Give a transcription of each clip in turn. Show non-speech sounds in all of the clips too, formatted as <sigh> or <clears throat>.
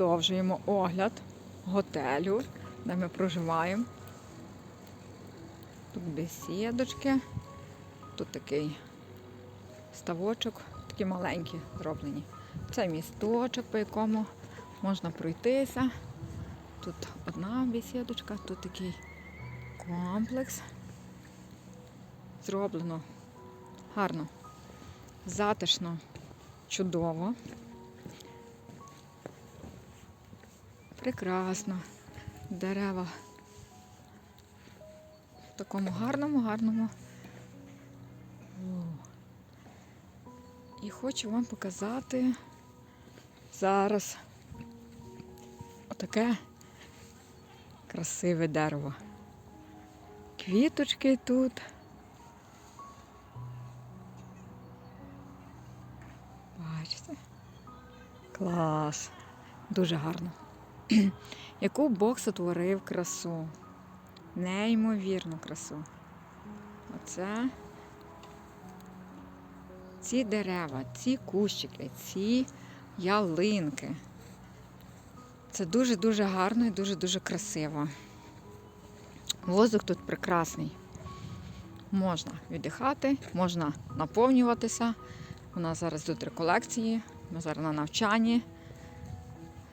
продовжуємо огляд готелю, де ми проживаємо. Тут бесідочки, тут такий ставочок, такі маленькі зроблені. Це місточок, по якому можна пройтися. Тут одна бесідочка, тут такий комплекс. Зроблено гарно, затишно, чудово. Прекрасно. Дерева в такому гарному, гарному. І хочу вам показати зараз отаке красиве дерево. Квіточки тут. Бачите? Клас. Дуже гарно. <clears throat> Яку Бог сотворив красу. Неймовірну красу. Оце ці дерева, ці кущики, ці ялинки. Це дуже-дуже гарно і дуже-дуже красиво. Воздух тут прекрасний. Можна віддихати, можна наповнюватися. У нас зараз тут реколекції, ми зараз на навчанні.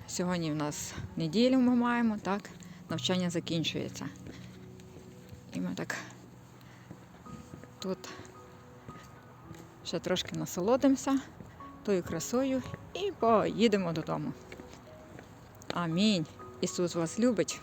Сьогодні в нас неділю ми маємо, так? Навчання закінчується. І ми так тут ще трошки насолодимося тою красою і поїдемо додому. Амінь. Ісус вас любить.